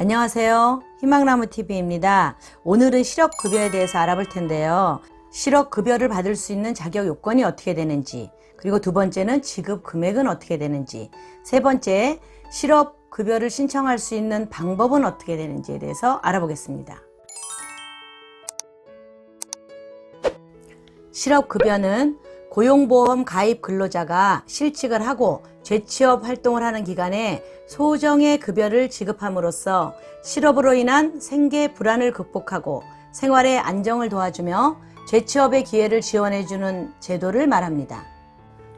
안녕하세요. 희망나무 TV입니다. 오늘은 실업급여에 대해서 알아볼 텐데요. 실업급여를 받을 수 있는 자격 요건이 어떻게 되는지, 그리고 두 번째는 지급 금액은 어떻게 되는지, 세 번째, 실업급여를 신청할 수 있는 방법은 어떻게 되는지에 대해서 알아보겠습니다. 실업급여는 고용보험 가입 근로자가 실직을 하고 재취업 활동을 하는 기간에 소정의 급여를 지급함으로써 실업으로 인한 생계 불안을 극복하고 생활의 안정을 도와주며 재취업의 기회를 지원해주는 제도를 말합니다.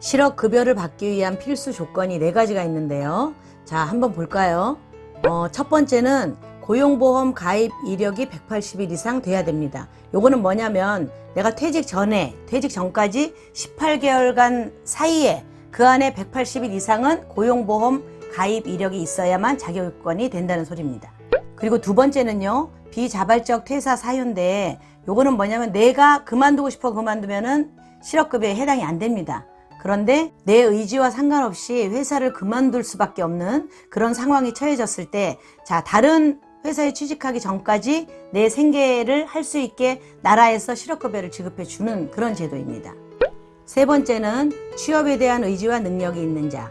실업급여를 받기 위한 필수 조건이 네 가지가 있는데요. 자, 한번 볼까요? 어, 첫 번째는 고용보험 가입 이력이 180일 이상 돼야 됩니다. 요거는 뭐냐면 내가 퇴직 전에, 퇴직 전까지 18개월간 사이에 그 안에 180일 이상은 고용보험 가입 이력이 있어야만 자격 요건이 된다는 소리입니다. 그리고 두 번째는요, 비자발적 퇴사 사유인데 요거는 뭐냐면 내가 그만두고 싶어 그만두면은 실업급여에 해당이 안 됩니다. 그런데 내 의지와 상관없이 회사를 그만둘 수밖에 없는 그런 상황이 처해졌을 때, 자, 다른 회사에 취직하기 전까지 내 생계를 할 수 있게 나라에서 실업급여를 지급해 주는 그런 제도입니다. 세 번째는 취업에 대한 의지와 능력이 있는 자.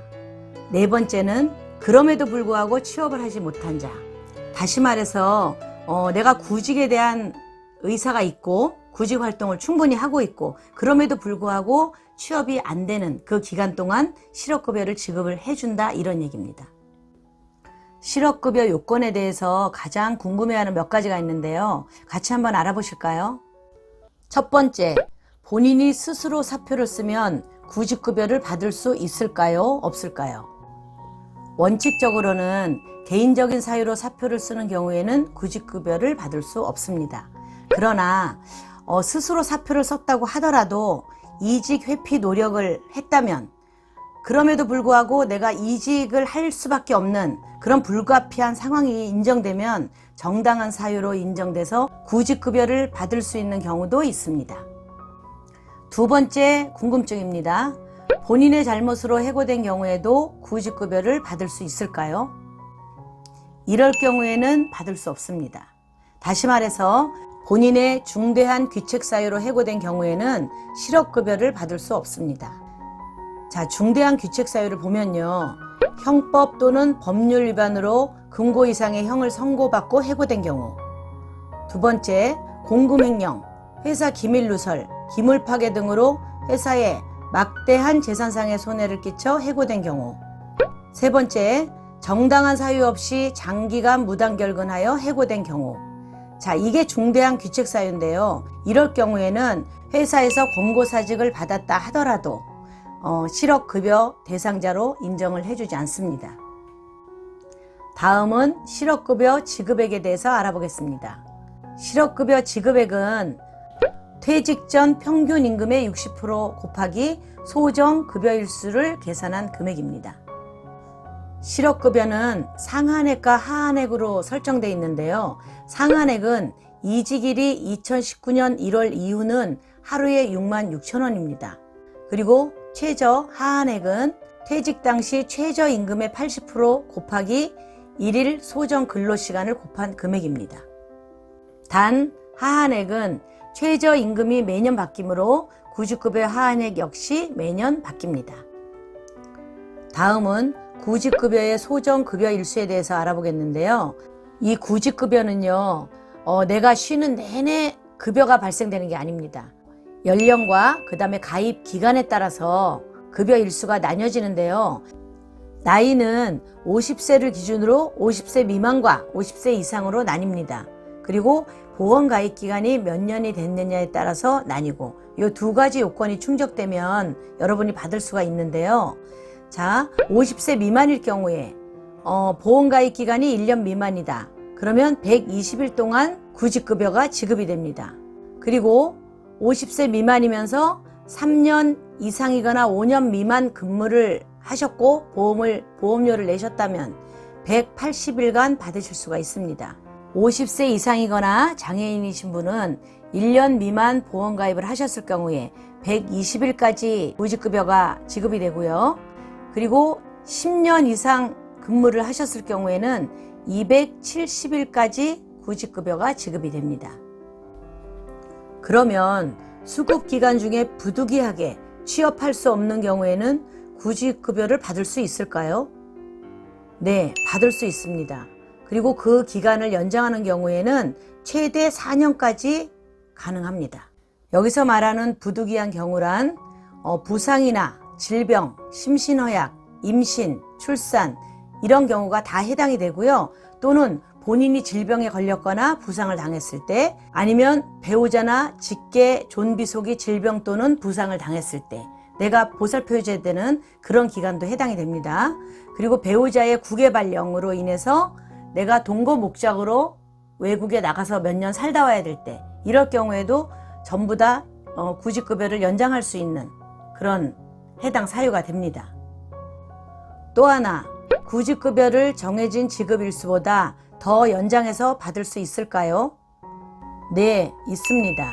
네 번째는 그럼에도 불구하고 취업을 하지 못한 자. 다시 말해서 어, 내가 구직에 대한 의사가 있고 구직 활동을 충분히 하고 있고 그럼에도 불구하고 취업이 안 되는 그 기간 동안 실업급여를 지급을 해준다 이런 얘기입니다. 실업급여 요건에 대해서 가장 궁금해하는 몇 가지가 있는데요. 같이 한번 알아보실까요? 첫 번째, 본인이 스스로 사표를 쓰면 구직급여를 받을 수 있을까요? 없을까요? 원칙적으로는 개인적인 사유로 사표를 쓰는 경우에는 구직급여를 받을 수 없습니다. 그러나 어, 스스로 사표를 썼다고 하더라도 이직 회피 노력을 했다면 그럼에도 불구하고 내가 이직을 할 수밖에 없는 그런 불가피한 상황이 인정되면 정당한 사유로 인정돼서 구직급여를 받을 수 있는 경우도 있습니다. 두 번째 궁금증입니다. 본인의 잘못으로 해고된 경우에도 구직급여를 받을 수 있을까요? 이럴 경우에는 받을 수 없습니다. 다시 말해서 본인의 중대한 귀책 사유로 해고된 경우에는 실업급여를 받을 수 없습니다. 자, 중대한 귀책 사유를 보면요. 형법 또는 법률 위반으로 금고 이상의 형을 선고받고 해고된 경우. 두 번째, 공금횡령, 회사 기밀 누설, 기물 파괴 등으로 회사에 막대한 재산상의 손해를 끼쳐 해고된 경우. 세 번째, 정당한 사유 없이 장기간 무단결근하여 해고된 경우. 자, 이게 중대한 귀책 사유인데요. 이럴 경우에는 회사에서 권고사직을 받았다 하더라도 어, 실업급여 대상자로 인정을 해주지 않습니다. 다음은 실업급여 지급액에 대해서 알아보겠습니다. 실업급여 지급액은 퇴직 전 평균 임금의 60% 곱하기 소정 급여일수를 계산한 금액입니다. 실업급여는 상한액과 하한액으로 설정되어 있는데요. 상한액은 이직일이 2019년 1월 이후는 하루에 6만 6천 원입니다. 그리고 최저 하한액은 퇴직 당시 최저 임금의 80% 곱하기 1일 소정 근로시간을 곱한 금액입니다. 단 하한액은 최저 임금이 매년 바뀌므로 구직급여 하한액 역시 매년 바뀝니다. 다음은 구직급여의 소정급여 일수에 대해서 알아보겠는데요. 이 구직급여는요, 어, 내가 쉬는 내내 급여가 발생되는 게 아닙니다. 연령과 그 다음에 가입 기간에 따라서 급여 일수가 나뉘어지는데요. 나이는 50세를 기준으로 50세 미만과 50세 이상으로 나뉩니다. 그리고 보험 가입 기간이 몇 년이 됐느냐에 따라서 나뉘고 이 두 가지 요건이 충족되면 여러분이 받을 수가 있는데요. 자, 50세 미만일 경우에 어, 보험 가입 기간이 1년 미만이다. 그러면 120일 동안 구직급여가 지급이 됩니다. 그리고 50세 미만이면서 3년 이상이거나 5년 미만 근무를 하셨고 보험을 보험료를 내셨다면 180일간 받으실 수가 있습니다. 50세 이상이거나 장애인이신 분은 1년 미만 보험 가입을 하셨을 경우에 120일까지 구직급여가 지급이 되고요. 그리고 10년 이상 근무를 하셨을 경우에는 270일까지 구직급여가 지급이 됩니다. 그러면 수급 기간 중에 부득이하게 취업할 수 없는 경우에는 구직급여를 받을 수 있을까요? 네, 받을 수 있습니다. 그리고 그 기간을 연장하는 경우에는 최대 4년까지 가능합니다. 여기서 말하는 부득이한 경우란 어, 부상이나 질병, 심신허약, 임신, 출산 이런 경우가 다 해당이 되고요. 또는 본인이 질병에 걸렸거나 부상을 당했을 때 아니면 배우자나 직계 존비 속이 질병 또는 부상을 당했을 때 내가 보살펴줘야 되는 그런 기간도 해당이 됩니다. 그리고 배우자의 국외 발령으로 인해서 내가 동거 목적으로 외국에 나가서 몇 년 살다 와야 될 때 이럴 경우에도 전부 다 어, 구직급여를 연장할 수 있는 그런 해당 사유가 됩니다. 또 하나 구직급여를 정해진 지급일수보다 더 연장해서 받을 수 있을까요? 네, 있습니다.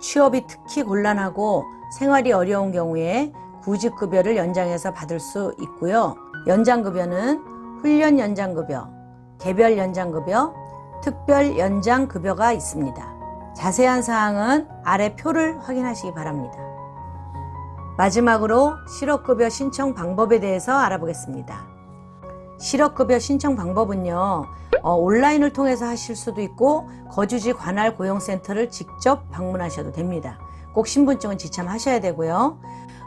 취업이 특히 곤란하고 생활이 어려운 경우에 구직급여를 연장해서 받을 수 있고요. 연장급여는 훈련 연장급여, 개별 연장급여, 특별 연장급여가 있습니다. 자세한 사항은 아래 표를 확인하시기 바랍니다. 마지막으로 실업급여 신청 방법에 대해서 알아보겠습니다. 실업급여 신청 방법은요, 어, 온라인을 통해서 하실 수도 있고, 거주지 관할 고용센터를 직접 방문하셔도 됩니다. 꼭 신분증은 지참하셔야 되고요.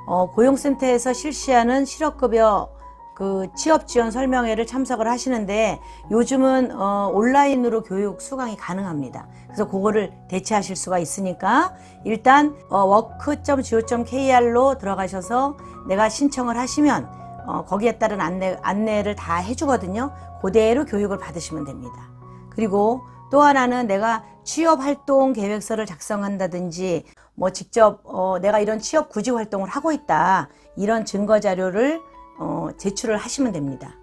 어, 고용센터에서 실시하는 실업급여 그 취업 지원 설명회를 참석을 하시는데 요즘은 어, 온라인으로 교육 수강이 가능합니다. 그래서 그거를 대체하실 수가 있으니까 일단 어, work.go.kr로 들어가셔서 내가 신청을 하시면 어, 거기에 따른 안내, 안내를 다 해주거든요. 그대로 교육을 받으시면 됩니다. 그리고 또 하나는 내가 취업 활동 계획서를 작성한다든지 뭐 직접 어, 내가 이런 취업 구직 활동을 하고 있다 이런 증거 자료를 어, 제출을 하시면 됩니다.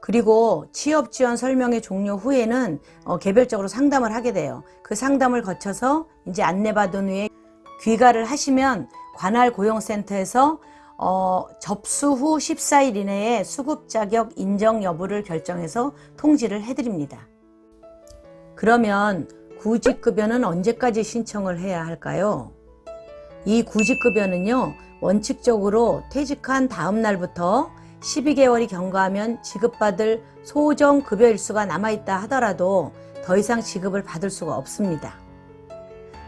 그리고 취업 지원 설명회 종료 후에는 어, 개별적으로 상담을 하게 돼요. 그 상담을 거쳐서 이제 안내받은 후에 귀가를 하시면 관할 고용센터에서 어, 접수 후 14일 이내에 수급 자격 인정 여부를 결정해서 통지를 해드립니다. 그러면 구직급여는 언제까지 신청을 해야 할까요? 이 구직급여는요, 원칙적으로 퇴직한 다음 날부터 12개월이 경과하면 지급받을 소정 급여 일수가 남아있다 하더라도 더 이상 지급을 받을 수가 없습니다.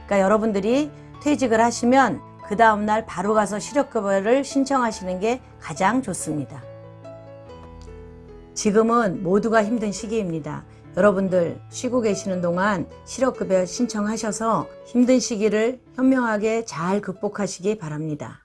그러니까 여러분들이 퇴직을 하시면 그 다음날 바로 가서 실업급여를 신청하시는 게 가장 좋습니다. 지금은 모두가 힘든 시기입니다. 여러분들 쉬고 계시는 동안 실업급여 신청하셔서 힘든 시기를 현명하게 잘 극복하시기 바랍니다.